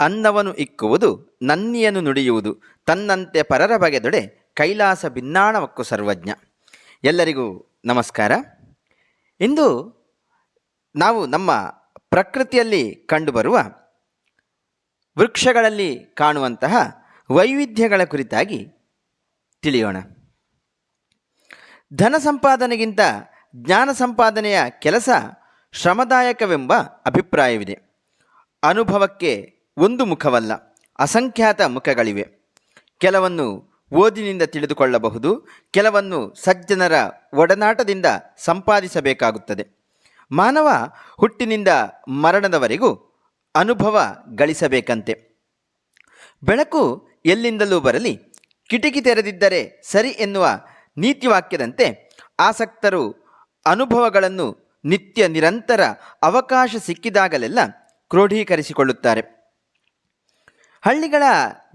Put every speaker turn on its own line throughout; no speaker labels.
ಅನ್ನವನು ಇಕ್ಕುವುದು ನನ್ನಿಯನು ನುಡಿಯುವುದು, ತನ್ನಂತೆ ಪರರ ಬಗೆದೊಡೆ ಕೈಲಾಸ ಭಿನ್ನಾಣವಕ್ಕು ಸರ್ವಜ್ಞ. ಎಲ್ಲರಿಗೂ ನಮಸ್ಕಾರ. ಇಂದು ನಾವು ನಮ್ಮ ಪ್ರಕೃತಿಯಲ್ಲಿ ಕಂಡುಬರುವ ವೃಕ್ಷಗಳಲ್ಲಿ ಕಾಣುವಂತಹ ವೈವಿಧ್ಯಗಳ ಕುರಿತಾಗಿ ತಿಳಿಯೋಣ. ಧನ ಸಂಪಾದನೆಗಿಂತ ಜ್ಞಾನ ಸಂಪಾದನೆಯ ಕೆಲಸ ಶ್ರಮದಾಯಕವೆಂಬ ಅಭಿಪ್ರಾಯವಿದೆ. ಅನುಭವಕ್ಕೆ ಒಂದು ಮುಖವಲ್ಲ, ಅಸಂಖ್ಯಾತ ಮುಖಗಳಿವೆ. ಕೆಲವನ್ನು ಓದಿನಿಂದ ತಿಳಿದುಕೊಳ್ಳಬಹುದು, ಕೆಲವನ್ನು ಸಜ್ಜನರ ಒಡನಾಟದಿಂದ ಸಂಪಾದಿಸಬೇಕಾಗುತ್ತದೆ. ಮಾನವ ಹುಟ್ಟಿನಿಂದ ಮರಣದವರೆಗೂ ಅನುಭವ ಗಳಿಸಬೇಕಂತೆ. ಬೆಳಕು ಎಲ್ಲಿಂದಲೂ ಬರಲಿ, ಕಿಟಕಿ ತೆರೆದಿದ್ದರೆ ಸರಿ ಎನ್ನುವ ನೀತಿವಾಕ್ಯದಂತೆ ಆಸಕ್ತರು ಅನುಭವಗಳನ್ನು ನಿತ್ಯ ನಿರಂತರ ಅವಕಾಶ ಸಿಕ್ಕಿದಾಗಲೆಲ್ಲ ಕ್ರೋಢೀಕರಿಸಿಕೊಳ್ಳುತ್ತಾರೆ. ಹಳ್ಳಿಗಳ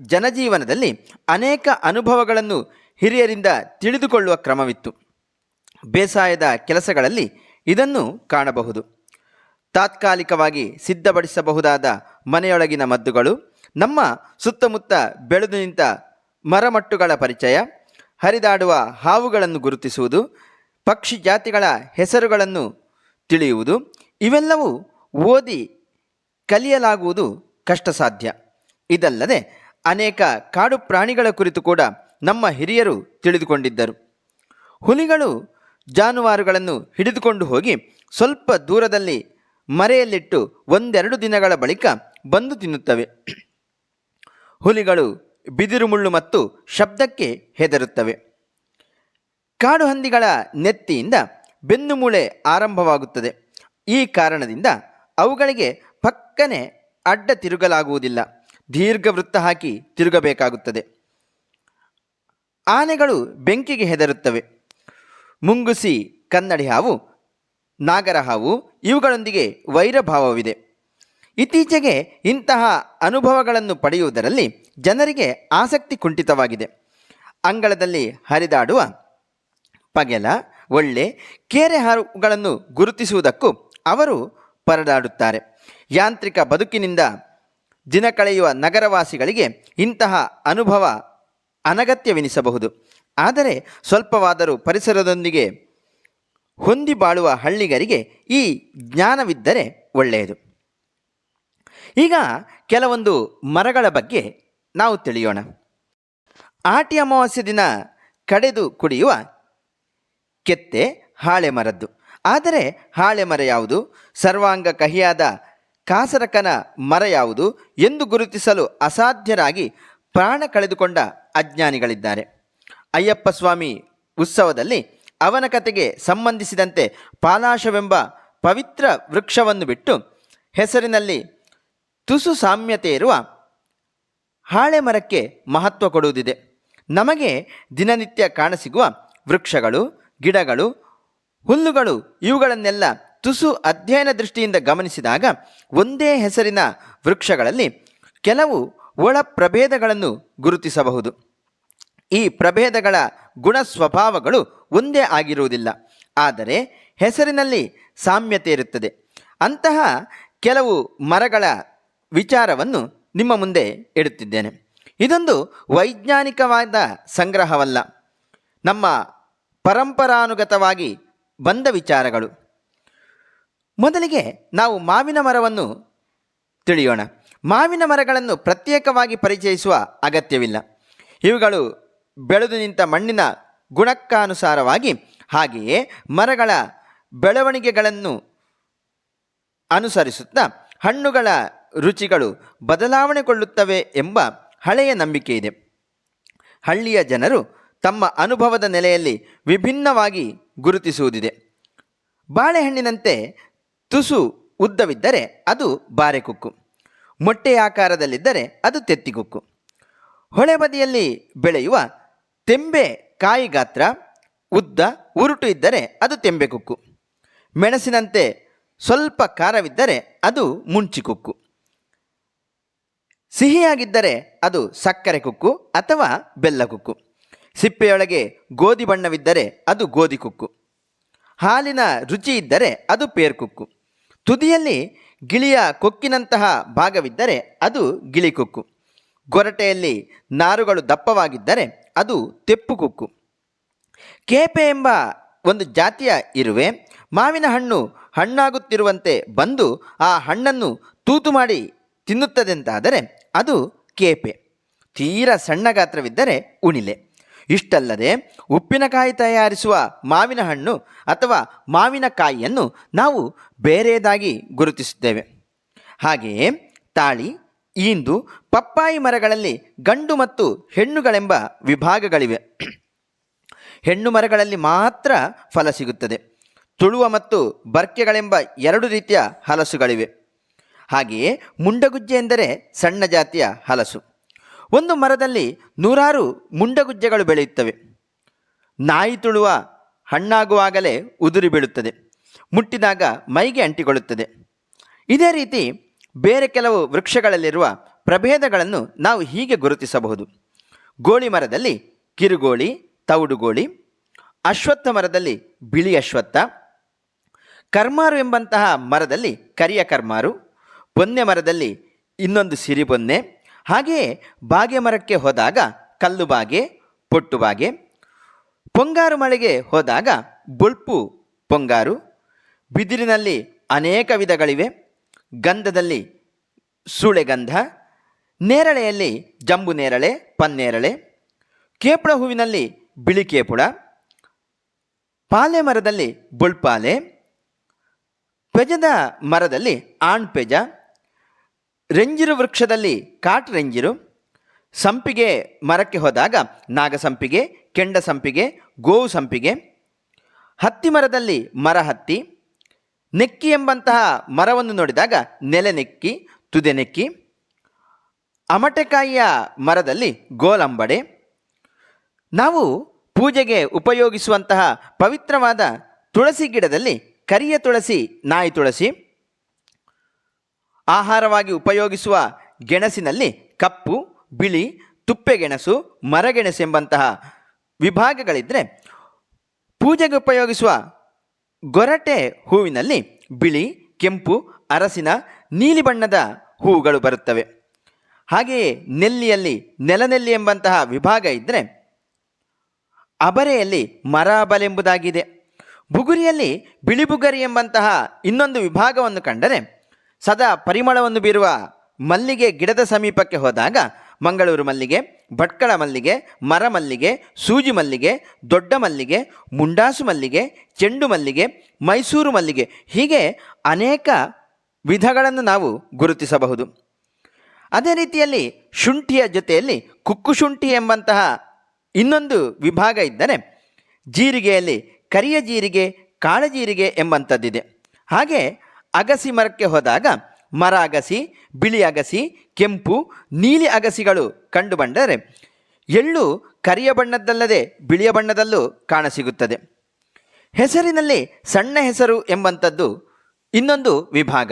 ಜನಜೀವನದಲ್ಲಿ ಅನೇಕ ಅನುಭವಗಳನ್ನು ಹಿರಿಯರಿಂದ ತಿಳಿದುಕೊಳ್ಳುವ ಕ್ರಮವಿತ್ತು. ಬೇಸಾಯದ ಕೆಲಸಗಳಲ್ಲಿ ಇದನ್ನು ಕಾಣಬಹುದು. ತಾತ್ಕಾಲಿಕವಾಗಿ ಸಿದ್ಧಪಡಿಸಬಹುದಾದ ಮನೆಯೊಳಗಿನ ಮದ್ದುಗಳು, ನಮ್ಮ ಸುತ್ತಮುತ್ತ ಬೆಳೆದು ನಿಂತ ಮರಮಟ್ಟುಗಳ ಪರಿಚಯ, ಹರಿದಾಡುವ ಹಾವುಗಳನ್ನು ಗುರುತಿಸುವುದು, ಪಕ್ಷಿ ಜಾತಿಗಳ ಹೆಸರುಗಳನ್ನು ತಿಳಿಯುವುದು, ಇವೆಲ್ಲವೂ ಓದಿ ಕಲಿಯಲಾಗುವುದು ಕಷ್ಟ ಸಾಧ್ಯ ಇದಲ್ಲದೆ ಅನೇಕ ಕಾಡು ಪ್ರಾಣಿಗಳ ಕುರಿತು ಕೂಡ ನಮ್ಮ ಹಿರಿಯರು ತಿಳಿದುಕೊಂಡಿದ್ದರು. ಹುಲಿಗಳು ಜಾನುವಾರುಗಳನ್ನು ಹಿಡಿದುಕೊಂಡು ಹೋಗಿ ಸ್ವಲ್ಪ ದೂರದಲ್ಲಿ ಮರೆಯಲ್ಲಿಟ್ಟು ಒಂದೆರಡು ದಿನಗಳ ಬಳಿಕ ಬಂದು ತಿನ್ನುತ್ತವೆ. ಹುಲಿಗಳು ಬಿದಿರು ಮುಳ್ಳು ಮತ್ತು ಶಬ್ದಕ್ಕೆ ಹೆದರುತ್ತವೆ. ಕಾಡು ಹಂದಿಗಳ ನೆತ್ತಿಯಿಂದ ಬೆನ್ನುಮೂಳೆ ಆರಂಭವಾಗುತ್ತದೆ. ಈ ಕಾರಣದಿಂದ ಅವುಗಳಿಗೆ ಪಕ್ಕನೆ ಅಡ್ಡ ತಿರುಗಲಾಗುವುದಿಲ್ಲ. ದೀರ್ಘ ವೃತ್ತ ಹಾಕಿ ತಿರುಗಬೇಕಾಗುತ್ತದೆ. ಆನೆಗಳು ಬೆಂಕಿಗೆ ಹೆದರುತ್ತವೆ. ಮುಂಗುಸಿ, ಕನ್ನಡಿ ಹಾವು, ನಾಗರ ಹಾವು ಇವುಗಳೊಂದಿಗೆ ವೈರಭಾವವಿದೆ. ಇತ್ತೀಚೆಗೆ ಇಂತಹ ಅನುಭವಗಳನ್ನು ಪಡೆಯುವುದರಲ್ಲಿ ಜನರಿಗೆ ಆಸಕ್ತಿ ಕುಂಠಿತವಾಗಿದೆ. ಅಂಗಳದಲ್ಲಿ ಹರಿದಾಡುವ ಪಗೆಲ, ಒಳ್ಳೆ, ಕೇರೆ ಹಾವುಗಳನ್ನು ಗುರುತಿಸುವುದಕ್ಕೂ ಅವರು ಪರದಾಡುತ್ತಾರೆ. ಯಾಂತ್ರಿಕ ಬದುಕಿನಿಂದ ದಿನ ಕಳೆಯುವ ನಗರವಾಸಿಗಳಿಗೆ ಇಂತಹ ಅನುಭವ ಅನಗತ್ಯವೆನಿಸಬಹುದು. ಆದರೆ ಸ್ವಲ್ಪವಾದರೂ ಪರಿಸರದೊಂದಿಗೆ ಹೊಂದಿ ಬಾಳುವ ಹಳ್ಳಿಗರಿಗೆ ಈ ಜ್ಞಾನವಿದ್ದರೆ ಒಳ್ಳೆಯದು. ಈಗ ಕೆಲವೊಂದು ಮರಗಳ ಬಗ್ಗೆ ನಾವು ತಿಳಿಯೋಣ. ಆಟಿ ಅಮಾವಾಸ್ಯೆ ದಿನ ಕಡೆದು ಕುಡಿಯುವ ಕೆತ್ತೆ ಹಾಳೆ ಮರದ್ದು. ಆದರೆ ಹಾಳೆ ಮರ ಯಾವುದು? ಸರ್ವಾಂಗ ಕಹಿಯಾದ ಕಾಸರಕನ ಮರ ಯಾವುದು ಎಂದು ಗುರುತಿಸಲು ಅಸಾಧ್ಯರಾಗಿ ಪ್ರಾಣ ಕಳೆದುಕೊಂಡ ಅಜ್ಞಾನಿಗಳಿದ್ದಾರೆ. ಅಯ್ಯಪ್ಪ ಸ್ವಾಮಿ ಉತ್ಸವದಲ್ಲಿ ಅವನ ಕತೆಗೆ ಸಂಬಂಧಿಸಿದಂತೆ ಪಾಲಾಶವೆಂಬ ಪವಿತ್ರ ವೃಕ್ಷವನ್ನು ಬಿಟ್ಟು ಹೆಸರಿನಲ್ಲಿ ತುಸು ಸಾಮ್ಯತೆ ಇರುವ ಹಾಳೆ ಮರಕ್ಕೆ ಮಹತ್ವ ಕೊಡುವುದಿದೆ. ನಮಗೆ ದಿನನಿತ್ಯ ಕಾಣಸಿಗುವ ವೃಕ್ಷಗಳು, ಗಿಡಗಳು, ಹುಲ್ಲುಗಳು ಇವುಗಳನ್ನೆಲ್ಲ ತುಸು ಅಧ್ಯಯನ ದೃಷ್ಟಿಯಿಂದ ಗಮನಿಸಿದಾಗ ಒಂದೇ ಹೆಸರಿನ ವೃಕ್ಷಗಳಲ್ಲಿ ಕೆಲವು ಒಳ ಪ್ರಭೇದಗಳನ್ನು ಗುರುತಿಸಬಹುದು. ಈ ಪ್ರಭೇದಗಳ ಗುಣ ಸ್ವಭಾವಗಳು ಒಂದೇ ಆಗಿರುವುದಿಲ್ಲ. ಆದರೆ ಹೆಸರಿನಲ್ಲಿ ಸಾಮ್ಯತೆ ಇರುತ್ತದೆ. ಅಂತಹ ಕೆಲವು ಮರಗಳ ವಿಚಾರವನ್ನು ನಿಮ್ಮ ಮುಂದೆ ಇಡುತ್ತಿದ್ದೇನೆ. ಇದೊಂದು ವೈಜ್ಞಾನಿಕವಾದ ಸಂಗ್ರಹವಲ್ಲ. ನಮ್ಮ ಪರಂಪರಾನುಗತವಾಗಿ ಬಂದ ವಿಚಾರಗಳು. ಮೊದಲಿಗೆ ನಾವು ಮಾವಿನ ಮರವನ್ನು ತಿಳಿಯೋಣ. ಮಾವಿನ ಮರಗಳನ್ನು ಪ್ರತ್ಯೇಕವಾಗಿ ಪರಿಚಯಿಸುವ ಅಗತ್ಯವಿಲ್ಲ. ಇವುಗಳು ಬೆಳೆದು ನಿಂತ ಮಣ್ಣಿನ ಗುಣಕ್ಕಾನುಸಾರವಾಗಿ ಹಾಗೆಯೇ ಮರಗಳ ಬೆಳವಣಿಗೆಗಳನ್ನು ಅನುಸರಿಸುತ್ತಾ ಹಣ್ಣುಗಳ ರುಚಿಗಳು ಬದಲಾವಣೆಗೊಳ್ಳುತ್ತವೆ ಎಂಬ ಹಳೆಯ ನಂಬಿಕೆ ಇದೆ. ಹಳ್ಳಿಯ ಜನರು ತಮ್ಮ ಅನುಭವದ ನೆಲೆಯಲ್ಲಿ ವಿಭಿನ್ನವಾಗಿ ಗುರುತಿಸುವುದಿದೆ. ಬಾಳೆಹಣ್ಣಿನಂತೆ ತುಸು ಉದ್ದವಿದ್ದರೆ ಅದು ಬಾರೆಕುಕ್ಕು ಮೊಟ್ಟೆಯಾಕಾರದಲ್ಲಿದ್ದರೆ ಅದು ತೆತ್ತಿಗುಕ್ಕು ಹೊಳೆ ಬದಿಯಲ್ಲಿ ಬೆಳೆಯುವ ತೆಂಬೆ ಕಾಯಿ ಗಾತ್ರ ಉದ್ದ ಉರುಟು ಇದ್ದರೆ ಅದು ತೆಂಬೆಕುಕ್ಕು ಮೆಣಸಿನಂತೆ ಸ್ವಲ್ಪ ಖಾರವಿದ್ದರೆ ಅದು ಮುಂಚಿಕುಕ್ಕು ಸಿಹಿಯಾಗಿದ್ದರೆ ಅದು ಸಕ್ಕರೆ ಕುಕ್ಕು ಅಥವಾ ಬೆಲ್ಲ ಕುಕ್ಕು. ಸಿಪ್ಪೆಯೊಳಗೆ ಗೋಧಿ ಬಣ್ಣವಿದ್ದರೆ ಅದು ಗೋಧಿ ಕುಕ್ಕು. ಹಾಲಿನ ರುಚಿ ಇದ್ದರೆ ಅದು ಪೇರ್ಕುಕ್ಕು ತುದಿಯಲ್ಲಿ ಗಿಳಿಯ ಕೊಕ್ಕಿನಂತಹ ಭಾಗವಿದ್ದರೆ ಅದು ಗಿಳಿಕೊಕ್ಕು ಗೊರಟೆಯಲ್ಲಿ ನಾರುಗಳು ದಪ್ಪವಾಗಿದ್ದರೆ ಅದು ತೆಪ್ಪು ಕೊಕ್ಕು. ಕೇಪೆ ಎಂಬ ಒಂದು ಜಾತಿಯ ಇರುವೆ ಮಾವಿನ ಹಣ್ಣು ಹಣ್ಣಾಗುತ್ತಿರುವಂತೆ ಬಂದು ಆ ಹಣ್ಣನ್ನು ತೂತು ಮಾಡಿ ತಿನ್ನುತ್ತದೆಂತಾದರೆ ಅದು ಕೇಪೆ. ತೀರ ಸಣ್ಣ ಗಾತ್ರವಿದ್ದರೆ ಉಣಿಲೆ. ಇಷ್ಟಲ್ಲದೆ ಉಪ್ಪಿನಕಾಯಿ ತಯಾರಿಸುವ ಮಾವಿನ ಹಣ್ಣು ಅಥವಾ ಮಾವಿನಕಾಯಿಯನ್ನು ನಾವು ಬೇರೆಯದಾಗಿ ಗುರುತಿಸುತ್ತೇವೆ. ಹಾಗೆಯೇ ತಾಳಿ, ಈಂದು, ಪಪ್ಪಾಯಿ ಮರಗಳಲ್ಲಿ ಗಂಡು ಮತ್ತು ಹೆಣ್ಣುಗಳೆಂಬ ವಿಭಾಗಗಳಿವೆ. ಹೆಣ್ಣು ಮರಗಳಲ್ಲಿ ಮಾತ್ರ ಫಲ ಸಿಗುತ್ತದೆ. ತುಳುವ ಮತ್ತು ಬರ್ಕೆಗಳೆಂಬ ಎರಡು ರೀತಿಯ ಹಲಸುಗಳಿವೆ. ಹಾಗೆಯೇ ಮುಂಡಗುಜ್ಜೆ ಎಂದರೆ ಸಣ್ಣ ಜಾತಿಯ ಹಲಸು. ಒಂದು ಮರದಲ್ಲಿ ನೂರಾರು ಮುಂಡಗುಜ್ಜೆಗಳು ಬೆಳೆಯುತ್ತವೆ. ನಾಯಿ ತುಳುವ ಹಣ್ಣಾಗುವಾಗಲೇ ಉದುರಿ ಬೀಳುತ್ತದೆ. ಮುಟ್ಟಿದಾಗ ಮೈಗೆ ಅಂಟಿಕೊಳ್ಳುತ್ತದೆ. ಇದೇ ರೀತಿ ಬೇರೆ ಕೆಲವು ವೃಕ್ಷಗಳಲ್ಲಿರುವ ಪ್ರಭೇದಗಳನ್ನು ನಾವು ಹೀಗೆ ಗುರುತಿಸಬಹುದು. ಗೋಳಿ ಮರದಲ್ಲಿ ಕಿರುಗೋಳಿ, ತೌಡುಗೋಳಿ, ಅಶ್ವತ್ಥ ಮರದಲ್ಲಿ ಬಿಳಿ ಅಶ್ವತ್ಥ, ಕರ್ಮಾರು ಎಂಬಂತಹ ಮರದಲ್ಲಿ ಕರಿಯ ಕರ್ಮಾರು ಬೊನ್ನೆ ಮರದಲ್ಲಿ ಇನ್ನೊಂದು ಸಿರಿಬೊನ್ನೆ ಹಾಗೆಯೇ ಬಾಗೆ ಮರಕ್ಕೆ ಹೋದಾಗ ಕಲ್ಲು ಬಾಗೆ, ಪೊಟ್ಟು ಬಾಗೆ, ಪೊಂಗಾರು ಮಳೆಗೆ ಹೋದಾಗ ಬುಳ್ಪು, ಪೊಂಗಾರು, ಬಿದಿರಿನಲ್ಲಿ ಅನೇಕ ವಿಧಗಳಿವೆ. ಗಂಧದಲ್ಲಿ ಸೂಳೆಗಂಧ, ನೇರಳೆಯಲ್ಲಿ ಜಂಬು ನೇರಳೆ, ಪನ್ನೇರಳೆ, ಕೇಪುಳ ಹೂವಿನಲ್ಲಿ ಬಿಳಿ ಕೇಪುಳ ಪಾಲೆ ಮರದಲ್ಲಿ ಬುಳ್ಪಾಲೆ, ಪೆಜದ ಮರದಲ್ಲಿ ಆಣ್ ಪೆಜ ರೆಂಜಿರು ವೃಕ್ಷದಲ್ಲಿ ಕಾಟ್ ರೆಂಜಿರು, ಸಂಪಿಗೆ ಮರಕ್ಕೆ ಹೋದಾಗ ನಾಗಸಂಪಿಗೆ ಕೆಂಡ ಸಂಪಿಗೆ, ಗೋವು ಸಂಪಿಗೆ, ಹತ್ತಿ ಮರದಲ್ಲಿ ಮರ ಹತ್ತಿ, ನೆಕ್ಕಿ ಎಂಬಂತಹ ಮರವನ್ನು ನೋಡಿದಾಗ ನೆಲೆ ನೆಕ್ಕಿ, ತುದೆ ನೆಕ್ಕಿ, ಅಮಟೆಕಾಯಿಯ ಮರದಲ್ಲಿ ಗೋಲಂಬಡೆ. ನಾವು ಪೂಜೆಗೆ ಉಪಯೋಗಿಸುವಂತಹ ಪವಿತ್ರವಾದ ತುಳಸಿ ಗಿಡದಲ್ಲಿ ಕರಿಯ ತುಳಸಿ, ನಾಯಿ ತುಳಸಿ ಆಹಾರವಾಗಿ ಉಪಯೋಗಿಸುವ ಗೆಣಸಿನಲ್ಲಿ ಕಪ್ಪು, ಬಿಳಿ ತುಪ್ಪೆಗೆಣಸು ಮರಗೆಣಸು ಎಂಬಂತಹ ವಿಭಾಗಗಳಿದ್ದರೆ ಪೂಜೆಗೆ ಉಪಯೋಗಿಸುವ ಗೊರಟೆ ಹೂವಿನಲ್ಲಿ ಬಿಳಿ, ಕೆಂಪು, ಅರಸಿನ ನೀಲಿ ಬಣ್ಣದ ಹೂವುಗಳು ಬರುತ್ತವೆ. ಹಾಗೆಯೇ ನೆಲ್ಲಿಯಲ್ಲಿ ನೆಲನೆಲ್ಲಿ ಎಂಬಂತಹ ವಿಭಾಗ ಇದ್ದರೆ ಅಬರೆಯಲ್ಲಿ ಮರ ಅಬಲೆಂಬುದಾಗಿದೆ ಬುಗುರಿಯಲ್ಲಿ ಬಿಳಿ ಬುಗರಿ ಎಂಬಂತಹ ಇನ್ನೊಂದು ವಿಭಾಗವನ್ನು ಕಂಡರೆ ಸದಾ ಪರಿಮಳವನ್ನು ಬೀರುವ ಮಲ್ಲಿಗೆ ಗಿಡದ ಸಮೀಪಕ್ಕೆ ಹೋದಾಗ ಮಂಗಳೂರು ಮಲ್ಲಿಗೆ, ಭಟ್ಕಳ ಮಲ್ಲಿಗೆ, ಮರ ಮಲ್ಲಿಗೆ, ಸೂಜಿ ಮಲ್ಲಿಗೆ, ದೊಡ್ಡ ಮಲ್ಲಿಗೆ, ಮುಂಡಾಸು ಮಲ್ಲಿಗೆ, ಚೆಂಡು ಮಲ್ಲಿಗೆ, ಮೈಸೂರು ಮಲ್ಲಿಗೆ ಹೀಗೆ ಅನೇಕ ವಿಧಗಳನ್ನು ನಾವು ಗುರುತಿಸಬಹುದು. ಅದೇ ರೀತಿಯಲ್ಲಿ ಶುಂಠಿಯ ಜೊತೆಯಲ್ಲಿ ಕುಕ್ಕು ಶುಂಠಿ ಎಂಬಂತಹ ಇನ್ನೊಂದು ವಿಭಾಗ ಇದ್ದರೆ ಜೀರಿಗೆಯಲ್ಲಿ ಕರಿಯ ಜೀರಿಗೆ ಕಾಳಜೀರಿಗೆ ಎಂಬಂಥದ್ದಿದೆ. ಹಾಗೆ ಅಗಸಿ ಮರಕ್ಕೆ ಹೋದಾಗ ಮರ ಅಗಸಿ, ಬಿಳಿ ಅಗಸಿ, ಕೆಂಪು, ನೀಲಿ ಅಗಸಿಗಳು ಕಂಡುಬಂದರೆ ಎಳ್ಳು ಕರಿಯ ಬಣ್ಣದ್ದಲ್ಲದೆ ಬಿಳಿಯ ಬಣ್ಣದಲ್ಲೂ ಕಾಣಸಿಗುತ್ತದೆ. ಹೆಸರಿನಲ್ಲಿ ಸಣ್ಣ ಹೆಸರು ಎಂಬಂಥದ್ದು ಇನ್ನೊಂದು ವಿಭಾಗ.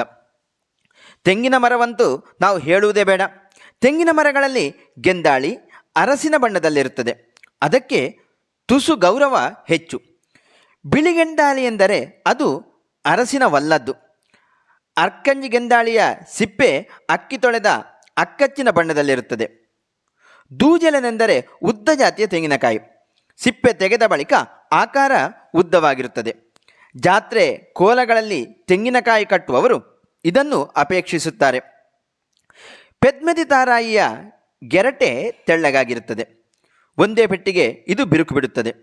ತೆಂಗಿನ ಮರವಂತೂ ನಾವು ಹೇಳುವುದೇ ಬೇಡ. ತೆಂಗಿನ ಮರಗಳಲ್ಲಿ ಗೆಂದಾಳಿ ಅರಸಿನ ಬಣ್ಣದಲ್ಲಿರುತ್ತದೆ. ಅದಕ್ಕೆ ತುಸು ಗೌರವ ಹೆಚ್ಚು. ಬಿಳಿಗೆಂದಾಳಿ ಎಂದರೆ ಅದು ಅರಸಿನವಲ್ಲದ್ದು. ಅರ್ಕಂಜಿ ಗೆಂದಾಳಿಯ ಸಿಪ್ಪೆ ಅಕ್ಕಿ ತೊಳೆದ ಅಕ್ಕಚ್ಚಿನ ಬಣ್ಣದಲ್ಲಿರುತ್ತದೆ. ದೂಜಲನೆಂದರೆ ಉದ್ದ ಜಾತಿಯ ತೆಂಗಿನಕಾಯಿ. ಸಿಪ್ಪೆ ತೆಗೆದ ಬಳಿಕ ಆಕಾರ ಉದ್ದವಾಗಿರುತ್ತದೆ. ಜಾತ್ರೆ ಕೋಲಗಳಲ್ಲಿ ತೆಂಗಿನಕಾಯಿ ಕಟ್ಟುವವರು ಇದನ್ನು ಅಪೇಕ್ಷಿಸುತ್ತಾರೆ. ಪೆದ್ಮೆದಿ ತಾರಾಯಿಯ ಗೆರಟೆ ತೆಳ್ಳಗಾಗಿರುತ್ತದೆ. ಒಂದೇ ಪೆಟ್ಟಿಗೆ ಇದು ಬಿರುಕು ಬಿಡುತ್ತದೆ.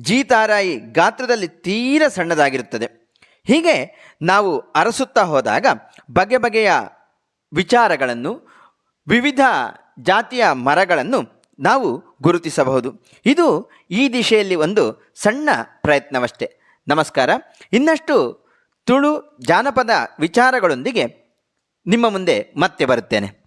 ಜೀ ತಾರಾಯಿ ಗಾತ್ರದಲ್ಲಿ ತೀರ ಸಣ್ಣದಾಗಿರುತ್ತದೆ. ಹೀಗೆ ನಾವು ಅರಸುತ್ತಾ ಹೋದಾಗ ಬಗೆ ಬಗೆಯ ವಿಚಾರಗಳನ್ನು, ವಿವಿಧ ಜಾತಿಯ ಮರಗಳನ್ನು ನಾವು ಗುರುತಿಸಬಹುದು. ಇದು ಈ ದಿಶೆಯಲ್ಲಿ ಒಂದು ಸಣ್ಣ ಪ್ರಯತ್ನವಷ್ಟೇ. ನಮಸ್ಕಾರ. ಇನ್ನಷ್ಟು ತುಳು ಜಾನಪದ ವಿಚಾರಗಳೊಂದಿಗೆ ನಿಮ್ಮ ಮುಂದೆ ಮತ್ತೆ ಬರುತ್ತೇನೆ.